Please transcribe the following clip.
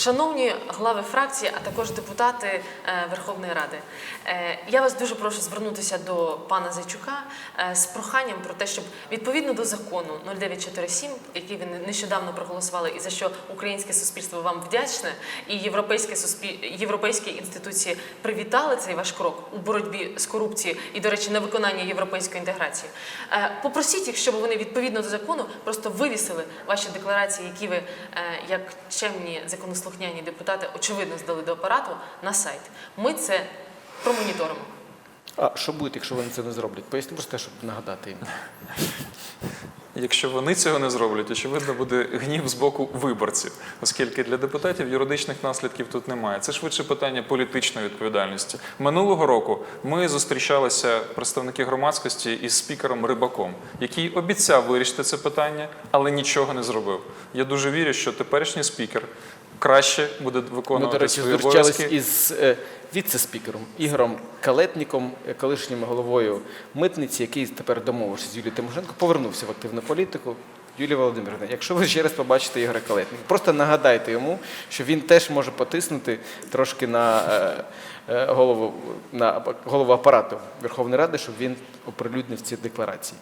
Шановні глави фракції, а також депутати е, Верховної Ради, е, я вас дуже прошу звернутися до пана Зайчука е, з проханням про те, щоб відповідно до закону 0947, який ви нещодавно проголосували, і за що українське суспільство вам вдячне, і європейське суспіль... європейські інституції привітали цей ваш крок у боротьбі з корупцією і, до речі, на виконання європейської інтеграції. Попросіть їх, щоб вони відповідно до закону просто вивісили ваші декларації, які ви як чемні законослухняні депутати очевидно здали до апарату на сайт. Ми це промоніторимо. А що буде, якщо вони це не зроблять? Поясню просто, щоб нагадати їм. Якщо вони цього не зроблять, очевидно, буде гнів з боку виборців, оскільки для депутатів юридичних наслідків тут немає. Це швидше питання політичної відповідальності. Минулого року ми зустрічалися представники громадськості із спікером Рибаком, який обіцяв вирішити це питання, але нічого не зробив. Я дуже вірю, що теперішній спікер краще буде Ми, виконувати до речі, свої обов'язки. із е, віце-спікером Ігорем Калетніком, е, колишнім головою митниці, який тепер домовився з Юлією Тимошенко, повернувся в активну політику. Юлія Володимирівна, якщо ви ще раз побачите Ігоря Калетніка, просто нагадайте йому, що він теж може потиснути трошки на е, е, голову, на голову апарату Верховної Ради, щоб він оприлюднив ці декларації.